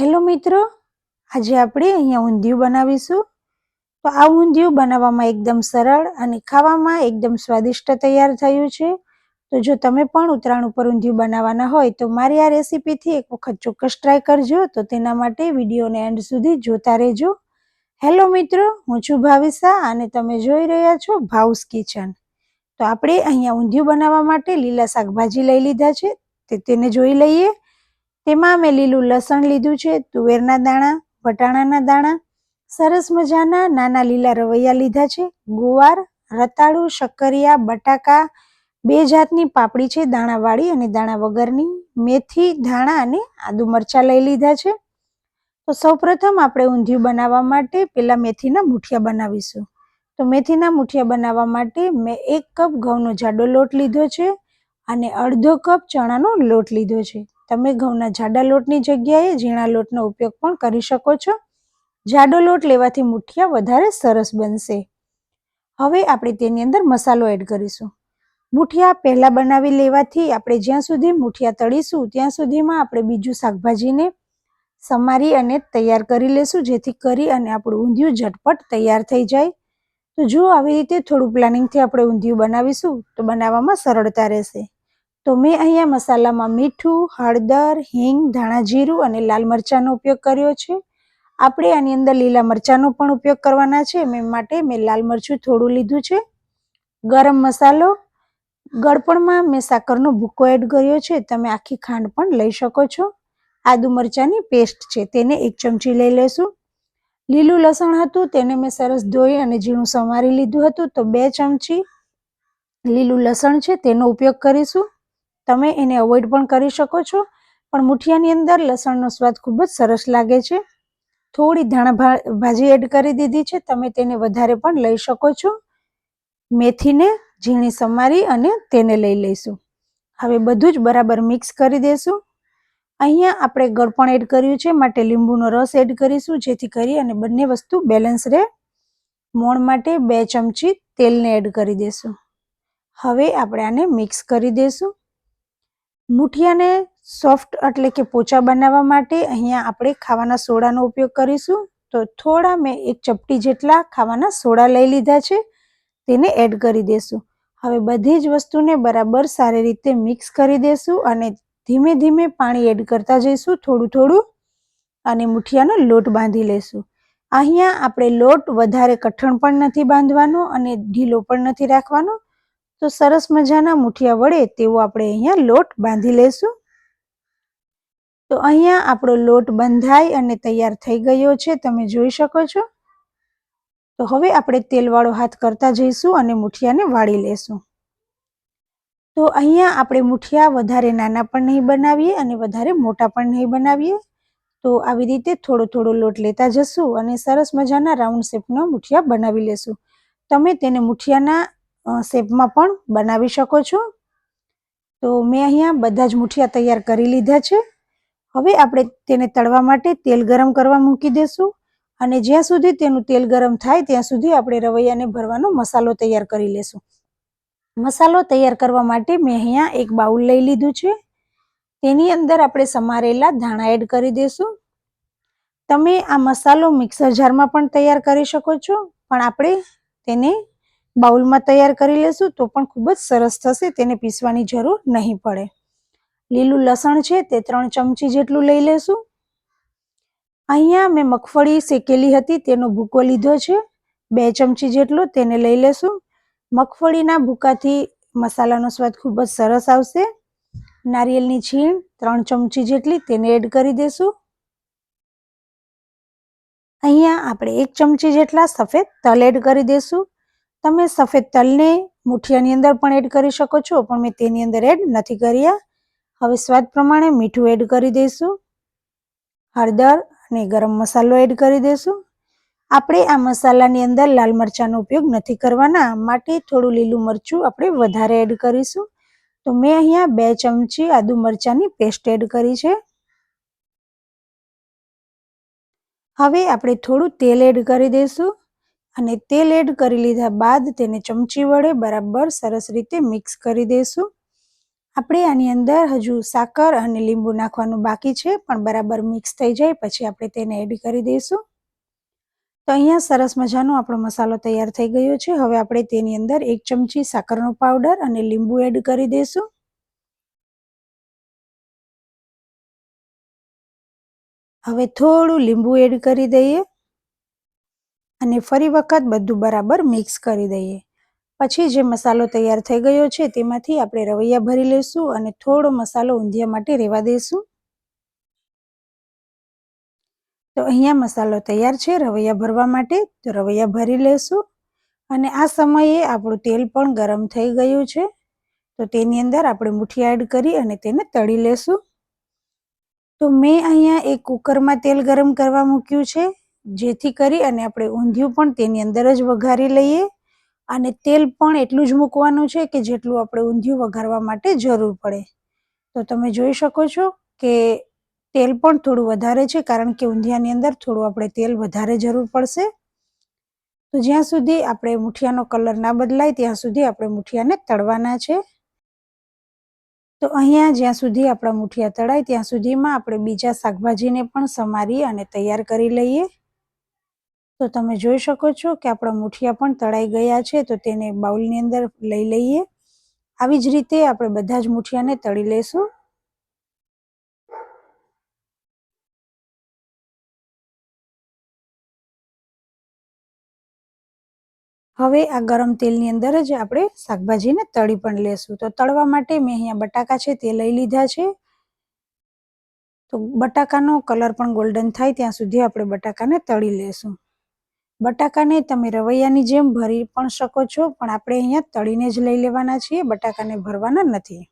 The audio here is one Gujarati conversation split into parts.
હેલો મિત્રો, આજે આપણે અહીંયા ઊંધિયું બનાવીશું. તો આ ઊંધિયું બનાવવામાં એકદમ સરળ અને ખાવામાં એકદમ સ્વાદિષ્ટ તૈયાર થયું છે. તો જો તમે પણ ઉત્તરાયણ ઉપર ઊંધિયું બનાવવાના હોય તો મારી આ રેસીપીથી એક વખત ચોક્કસ ટ્રાય કરજો. તો તેના માટે વિડીયોને એન્ડ સુધી જોતા રહેજો. હેલો મિત્રો, હું છું ભાવિસા અને તમે જોઈ રહ્યા છો ભાઉસ કિચન. તો આપણે અહીંયા ઊંધિયું બનાવવા માટે લીલા શાકભાજી લઈ લીધા છે. તે તેને જોઈ લઈએ. તેમાં મેં લીલું લસણ લીધું છે, તુવેરના દાણા, વટાણાના દાણા, સરસ મજાના નાના લીલા રવૈયા લીધા છે, ગુવાર, રતાળુ, શક્કરિયા, બટાકા, બે જાતની પાપડી છે, દાણાવાળી અને દાણા વગરની, મેથી, ધાણા અને આદુ મરચાં લઈ લીધા છે. તો સૌપ્રથમ આપણે ઊંધિયું બનાવવા માટે પેલા મેથીના મુઠિયા બનાવીશું. તો મેથીના મુઠિયા બનાવવા માટે મેં એક કપ ઘઉંનો જાડો લોટ લીધો છે અને અડધો કપ ચણાનો લોટ લીધો છે. તમે ઘઉંના જાડા લોટની જગ્યાએ ઝીણા લોટનો ઉપયોગ પણ કરી શકો છો. જાડો લોટ લેવાથી મુઠિયા વધારે સરસ બનશે. હવે આપણે તેની અંદર મસાલો એડ કરીશું. મુઠિયા પહેલાં બનાવી લેવાથી આપણે જ્યાં સુધી મુઠિયા તળીશું, ત્યાં સુધીમાં આપણે બીજું શાકભાજીને સમારી અને તૈયાર કરી લેશું, જેથી કરી અને આપણું ઊંધિયું ઝટપટ તૈયાર થઈ જાય. તો જો આવી રીતે થોડું પ્લાનિંગથી આપણે ઊંધિયું બનાવીશું, તો બનાવવામાં સરળતા રહેશે. તો મેં અહીંયા મસાલામાં મીઠું, હળદર, હિંગ, ધાણા જીરું અને લાલ મરચાંનો ઉપયોગ કર્યો છે. આપણે આની અંદર લીલા મરચાંનો પણ ઉપયોગ કરવાના છે. મેં માટે મેં લાલ મરચું થોડું લીધું છે. ગરમ મસાલો. ગળપણમાં મેં સાકરનો ભૂકો એડ કર્યો છે. તમે આખી ખાંડ પણ લઈ શકો છો. આદુ મરચાંની પેસ્ટ છે. તેને એક ચમચી લઈ લેશું. લીલું લસણ હતું, તેને મેં સરસ ધોઈ અને ઝીણું સમારી લીધું હતું. તો બે ચમચી લીલું લસણ છે. તેનો ઉપયોગ કરીશું. તમે એને અવોઇડ પણ કરી શકો છો. પણ મુઠિયાની અંદર લસણનો સ્વાદ ખૂબ જ સરસ લાગે છે. થોડી ધાણા ભાજી એડ કરી દીધી છે. તમે તેને વધારે પણ લઈ શકો છો. મેથીને ઝીણી સમારી અને તેને લઈ લઈશું. હવે બધું જ બરાબર મિક્સ કરી દઈશું અહીંયા આપણે ગળપણ એડ કર્યું છે. માટે લીંબુનો રસ એડ કરીશું. જેથી કરી અને બંને વસ્તુ બેલેન્સ રહે. મોણ માટે બે ચમચી તેલને એડ કરી દઈશું હવે આપણે આને મિક્સ કરી દઈશું મુઠિયાને સોફ્ટ એટલે કે પોચા બનાવવા માટે અહીંયા આપણે ખાવાના સોડાનો ઉપયોગ કરીશું. તો થોડા મેં એક ચપટી જેટલા ખાવાના સોડા લઈ લીધા છે, તેને એડ કરી દેશું. હવે બધી જ વસ્તુને બરાબર સારી રીતે મિક્સ કરી દેશું અને ધીમે ધીમે પાણી એડ કરતા જઈશું થોડું થોડું અને મુઠિયાનો લોટ બાંધી લેશું. અહીંયા આપણે લોટ વધારે કઠણ પણ નથી બાંધવાનો અને ઢીલો પણ નથી રાખવાનો. તો સરસ મજાના મુઠિયા વડે તેવો આપણે અહીંયા લોટ બાંધી લેશું. તો અહીંયા આપણો લોટ બંધાય અને તૈયાર થઈ ગયો છે, તમે જોઈ શકો છો. તો હવે આપણે તેલવાળો હાથ કરતા જઈશું અને મુઠિયાને વાળી લેશું. તો અહીંયા આપણે મુઠિયા વધારે નાના પણ નહીં બનાવીએ અને વધારે મોટા પણ નહીં બનાવીએ. તો આવી રીતે થોડો થોડો લોટ લેતા જશું અને સરસ મજાના રાઉન્ડ શેપનો મુઠિયા બનાવી લેશું. તમે તેને મુઠિયાના શેપમાં પણ બનાવી શકો છો. તો મેં અહીંયા બધા જ મુઠિયા તૈયાર કરી લીધા છે. હવે આપણે તેને તળવા માટે તેલ ગરમ કરવા મૂકી દેશું અને જ્યાં સુધી તેનું તેલ ગરમ થાય ત્યાં સુધી આપણે રવૈયાને ભરવાનો મસાલો તૈયાર કરી લેશું. મસાલો તૈયાર કરવા માટે મેં અહીંયા એક બાઉલ લઈ લીધું છે. તેની અંદર આપણે સમારેલા ધાણા એડ કરી દઈશું તમે આ મસાલો મિક્સર જારમાં પણ તૈયાર કરી શકો છો. પણ આપણે તેને બાઉલમાં તૈયાર કરી લેશું તો પણ ખૂબ જ સરસ થશે, તેને પીસવાની જરૂર નહીં પડે. લીલું લસણ છે તે ત્રણ ચમચી જેટલું લઈ લેશું. અહીંયા મેં મગફળી શેકેલી હતી, તેનો ભૂકો લીધો છે. બે ચમચી જેટલો તેને લઈ લેશું. મગફળીના ભૂકાથી મસાલાનો સ્વાદ ખૂબ જ સરસ આવશે. નારિયેલની છીણ ત્રણ ચમચી જેટલી તેને એડ કરી દેશું. અહીંયા આપણે એક ચમચી જેટલા સફેદ તલ એડ કરી દેશું. તમે સફેદ તલને મુઠિયાની અંદર પણ એડ કરી શકો છો, પણ મેં તેની અંદર એડ નથી કર્યા. હવે સ્વાદ પ્રમાણે મીઠું એડ કરી દઈશું. હળદર અને ગરમ મસાલો એડ કરી દઈશું. આપણે આ મસાલાની અંદર લાલ મરચાંનો ઉપયોગ નથી કરવાના, માટે થોડું લીલું મરચું આપણે વધારે એડ કરીશું. તો મેં અહીંયા બે ચમચી આદુ મરચાંની પેસ્ટ એડ કરી છે. હવે આપણે થોડું તેલ એડ કરી દઈશું. અને તેલ એડ કરી લીધા બાદ તેને ચમચી વડે બરાબર સરસ રીતે મિક્સ કરી દઈશું આપણે આની અંદર હજુ સાકર અને લીંબુ નાખવાનું બાકી છે, પણ બરાબર મિક્સ થઈ જાય પછી આપણે તેને એડ કરી દઈશું તો અહીંયા સરસ મજાનો આપણો મસાલો તૈયાર થઈ ગયો છે. હવે આપણે તેની અંદર એક ચમચી સાકરનો પાવડર અને લીંબુ એડ કરી દઈશું હવે થોડું લીંબુ એડ કરી દઈએ. અને ફરી વખત બધું બરાબર મિક્સ કરી દઈએ. પછી જે મસાલો તૈયાર થઈ ગયો છે તેમાંથી આપણે રવૈયા ભરી લઈશું અને થોડો મસાલો ઊંધિયા માટે રહેવા દઈશું. તો અહીંયા મસાલો તૈયાર છે રવૈયા ભરવા માટે, તો રવૈયા ભરી લેશું અને આ સમયે આપણું તેલ પણ ગરમ થઈ ગયું છે. તો તેની અંદર આપણે મુઠ્ઠી એડ કરી અને તેને તળી લેશું તો મેં અહીંયા એક કુકરમાં તેલ ગરમ કરવા મૂક્યું છે. જેથી કરી અને આપણે ઊંધિયું પણ તેની અંદર જ વઘારી લઈએ. અને તેલ પણ એટલું જ મૂકવાનું છે કે જેટલું આપણે ઊંધિયું વઘારવા માટે જરૂર પડે. તો તમે જોઈ શકો છો કે તેલ પણ થોડું વધારે છે કારણ કે ઊંધિયાની અંદર થોડું આપણે તેલ વધારે જરૂર પડશે. તો જ્યાં સુધી આપણે મુઠિયાનો કલર ના બદલાય ત્યાં સુધી આપણે મુઠિયાને તળવાના છે. તો અહીંયા જ્યાં સુધી આપણા મુઠિયા તળાય ત્યાં સુધીમાં આપણે બીજા શાકભાજીને પણ સમારી અને તૈયાર કરી લઈએ. તો તમે જોઈ શકો છો કે આપણા મુઠિયા પણ તળાઈ ગયા છે, તો તેને બાઉલની અંદર લઈ લઈએ. આવી જ રીતે આપણે બધા જ મુઠિયાને તળી લઈશું હવે આ ગરમ તેલની અંદર જ આપણે શાકભાજીને તળી પણ લેશું. તો તળવા માટે મેં અહીંયા બટાકા છે તે લઈ લીધા છે. તો બટાકાનો કલર પણ ગોલ્ડન થાય ત્યાં સુધી આપણે બટાકાને તળી લેશું. બટાકાને તમે રવૈયાની જેમ ભરી પણ શકો છો, પણ આપણે અહીંયા તળીને જ લઈ લેવાના છીએ, બટાકાને ભરવાના નથી.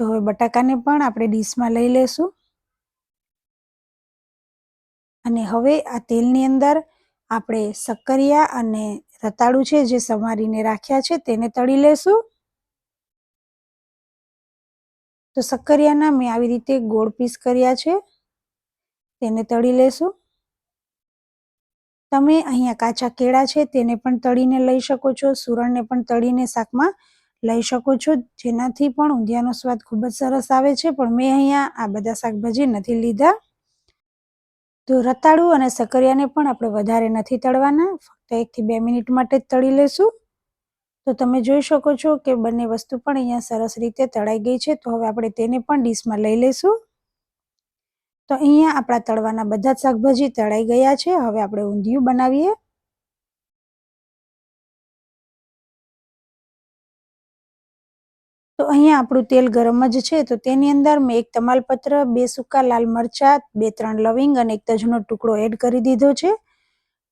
તો હવે બટાકાને પણ આપણે ડીશમાં લઈ લેશું. અને હવે આ તેલની અંદર આપણે સક્કરિયા અને રતાળું છે, જે સમારીને રાખ્યા છે, તેને તળી લેશું. તો સક્કરિયાના મેં આવી રીતે ગોળ પીસ કર્યા છે. તેને તળી લેશું. તમે અહીંયા કાચા કેળા છે તેને પણ તળીને લઈ શકો છો. સુરણને પણ તળીને શાકમાં લઈ શકો છો. જેનાથી પણ ઊંધિયાનો સ્વાદ ખૂબ જ સરસ આવે છે. પણ મેં અહીંયા આ બધા શાકભાજી નથી લીધા. તો રતાળું અને સક્કરિયાને પણ આપણે વધારે નથી તળવાના. ફક્ત એકથી બે મિનિટ માટે જ તળી લેશું. તો તમે જોઈ શકો છો કે બંને વસ્તુ પણ અહીંયા સરસ રીતે તળાઈ ગઈ છે. તો હવે આપણે તેને પણ ડીશમાં લઈ લઈશું. તો અહીંયા આપણા તળવાના બધા જ શાકભાજી તળાઈ ગયા છે. હવે આપણે ઊંધિયું બનાવીએ. તો અહીંયા આપણું તેલ ગરમ જ છે. તો તેની અંદર મેં એક તમાલપત્ર, બે સૂકા લાલ મરચા, બે ત્રણ લવિંગ અને એક તજનો ટુકડો એડ કરી દીધો છે.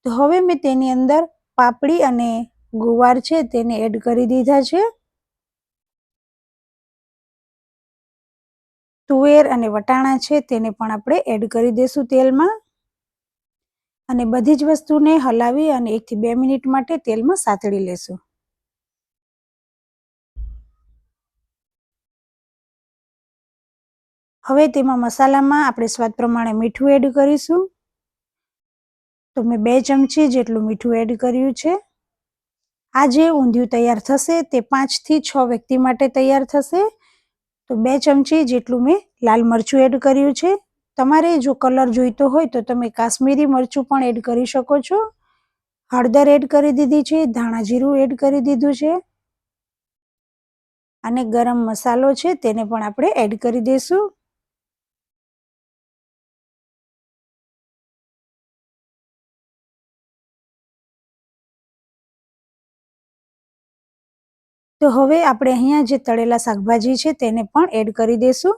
તો હવે મેં તેની અંદર પાપડી અને ગુવાર છે તેને એડ કરી દીધા છે. તુવેર અને વટાણા છે તેને પણ આપણે એડ કરી દઈશું તેલમાં. અને બધી જ વસ્તુને હલાવી અને એકથી બે મિનિટ માટે તેલમાં સાતળી લેશું. હવે તેમાં મસાલામાં આપણે સ્વાદ પ્રમાણે મીઠું એડ કરીશું. તો મેં બે ચમચી જેટલું મીઠું એડ કર્યું છે. આ જે ઊંધિયું તૈયાર થશે તે પાંચથી છ વ્યક્તિ માટે તૈયાર થશે. તો બે ચમચી જેટલું મેં લાલ મરચું એડ કર્યું છે. તમારે જો કલર જોઈતો હોય તો તમે કાશ્મીરી મરચું પણ એડ કરી શકો છો. હળદર એડ કરી દીધી છે, ધાણા જીરું એડ કરી દીધું છે. અને ગરમ મસાલો છે તેને પણ આપણે એડ કરી દઈશું. તો હવે આપણે અહીંયા જે તળેલા શાકભાજી છે તેને પણ એડ કરી દઈશું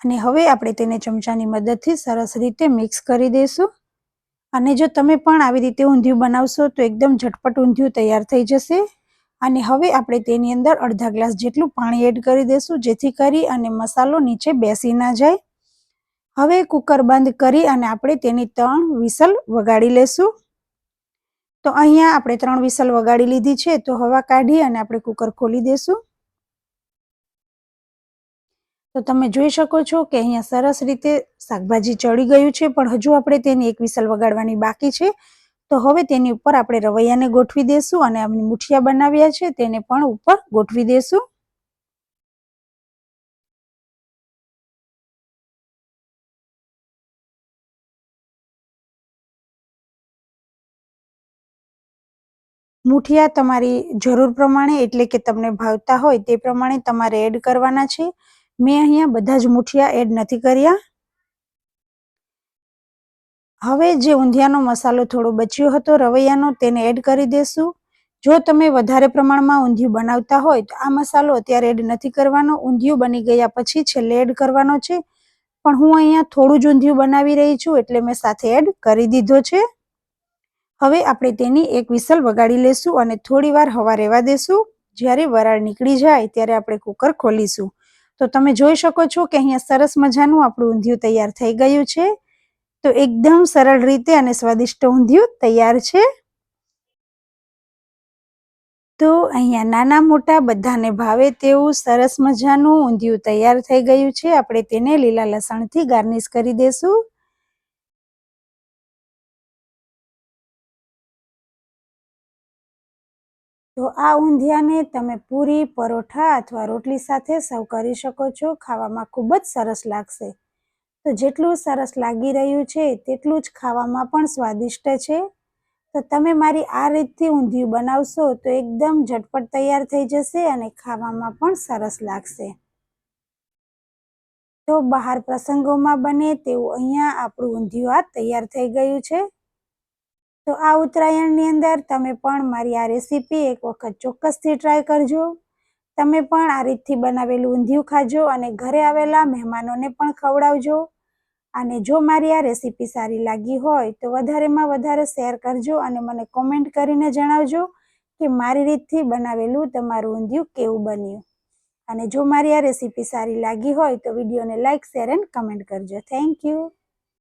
અને હવે આપણે તેને ચમચાની મદદથી સરસ રીતે મિક્સ કરી દઈશું અને જો તમે પણ આવી રીતે ઊંધિયું બનાવશો તો એકદમ ઝટપટ ઊંધિયું તૈયાર થઈ જશે. અને હવે આપણે તેની અંદર અડધા ગ્લાસ જેટલું પાણી એડ કરી દઈશું જેથી કરી અને મસાલો નીચે બેસી ના જાય. હવે કુકર બંધ કરી અને આપણે તેની ત્રણ વિસલ વગાડી લેશું. તો અહીંયા આપણે ત્રણ વિસલ વગાડી લીધી છે, તો હવા કાઢી અને આપણે કુકર ખોલી દેશું. તો તમે જોઈ શકો છો કે અહીંયા સરસ રીતે શાકભાજી ચડી ગયું છે, પણ હજુ આપણે તેની એક વિસલ વગાડવાની બાકી છે. તો હવે તેની ઉપર આપણે રવૈયાને ગોઠવી દેશું અને આપણે મુઠિયા બનાવ્યા છે, તેને પણ ઉપર ગોઠવી દેશું. મુઠિયા તમારી જરૂર પ્રમાણે, એટલે કે તમને ભાવતા હોય તે પ્રમાણે તમારે એડ કરવાના છે. મેં અહીંયા બધા જ મુઠિયા એડ નથી કર્યા. હવે જે ઊંધિયાનો મસાલો થોડો બચ્યો હતો, રવૈયાનો, તેને એડ કરી દેશું. જો તમે વધારે પ્રમાણમાં ઊંધિયું બનાવતા હોય, તો આ મસાલો અત્યારે એડ નથી કરવાનો. ઊંધિયું બની ગયા પછી છેલ્લે એડ કરવાનો છે. પણ હું અહીંયા થોડું જ ઊંધિયું બનાવી રહી છું, એટલે મેં સાથે એડ કરી દીધો છે. હવે આપણે તેની એક વિસલ વગાડી લેશું અને થોડી વાર હવા રહેવા દેશું. જ્યારે વરાળ નીકળી જાય ત્યારે આપણે કુકર ખોલીશું. તો તમે જોઈ શકો છો કે અહીંયા સરસ મજાનું આપણું ઊંધિયું તૈયાર થઈ ગયું છે. તો એકદમ સરળ રીતે અને સ્વાદિષ્ટ ઊંધિયું તૈયાર છે. તો અહીંયા નાના મોટા બધાને ભાવે તેવું સરસ મજાનું ઊંધિયું તૈયાર થઈ ગયું છે. આપણે તેને લીલા લસણથી ગાર્નિશ કરી દેશું. તો આ ઊંધિયાને તમે પૂરી, પરોઠા અથવા રોટલી સાથે સર્વ કરી શકો છો. ખાવામાં ખૂબ જ સરસ લાગશે. તો જેટલું સરસ લાગી રહ્યું છે, તેટલું જ ખાવામાં પણ સ્વાદિષ્ટ છે. તો તમે મારી આ રીતથી ઊંધિયું બનાવશો તો એકદમ ઝટપટ તૈયાર થઈ જશે અને ખાવામાં પણ સરસ લાગશે. તો બહાર પ્રસંગોમાં બને તેવું અહીંયા આપણું ઊંધિયું આ તૈયાર થઈ ગયું છે. તો આ ઉત્તરાયણની અંદર તમે પણ મારી આ રેસીપી એક વખત ચોક્કસથી ટ્રાય કરજો. તમે પણ આ રીતથી બનાવેલું ઊંધિયું ખાજો અને ઘરે આવેલા મહેમાનોને પણ ખવડાવજો. અને જો મારી આ રેસીપી સારી લાગી હોય તો વધારેમાં વધારે શેર કરજો અને મને કોમેન્ટ કરીને જણાવજો કે મારી રીતથી બનાવેલું તમારું ઊંધિયું કેવું બન્યું. અને જો મારી આ રેસીપી સારી લાગી હોય તો વિડીયોને લાઇક શેર એન્ડ કમેન્ટ કરજો. Thank you